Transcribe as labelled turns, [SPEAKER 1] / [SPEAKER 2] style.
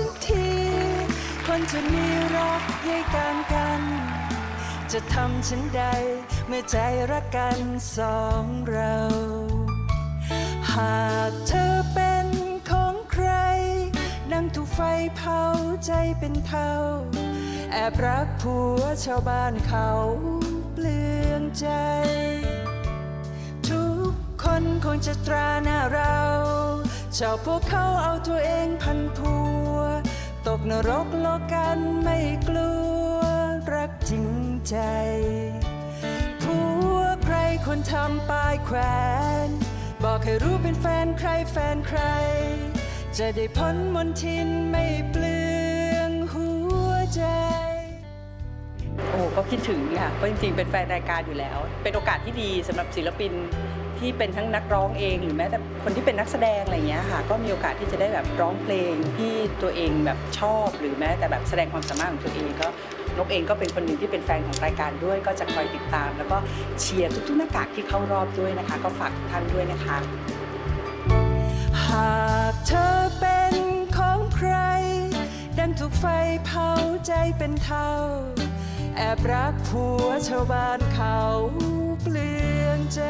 [SPEAKER 1] ฉันที คนจะมีรักใยกันกัน จะทำฉันใดเมื่อใจรักกันสองเรา หากเธอเป็นของใครดังถูกไฟเผาใจเป็นเท่าแอบรักผัวชาวบ้านเขาเปลืองใจ ทุกคนคงจะตราหน้าเราชอบพวกเขาเอาตัวเองพันพัว กนรกโลกกันไม่กลัวรักจริงใจผัวใครคนทำป้ายแขวน บอกให้รู้เป็นแฟนใครแฟนใคร จะได้พ้นมนทิน
[SPEAKER 2] ก็คิดถึงค่ะเพราะจริงๆ เป็นแฟนรายการอยู่แล้ว เป็นโอกาสที่ดีสำหรับศิลปินที่เป็นทั้งนักร้องเอง หรือแม้แต่คนที่เป็นนักแสดงอะไรเงี้ยค่ะ ก็มีโอกาสที่จะได้แบบร้องเพลงที่ตัวเองแบบชอบ หรือแม้แต่แบบแสดงความสามารถของตัวเองก็นกเองก็เป็นคนหนึ่งที่เป็นแฟนของรายการด้วย ก็จะคอยติดตาม แล้วก็เชียร์ทุกๆหน้ากากที่เข้ารอบด้วยนะคะ ก็ฝากทุกท่านด้วยนะคะ
[SPEAKER 1] หากเธอเป็นของใครดันถูกไฟเผาใจเป็นเท่า แอบรักผัวชาวบ้านเขาเปลืองใจ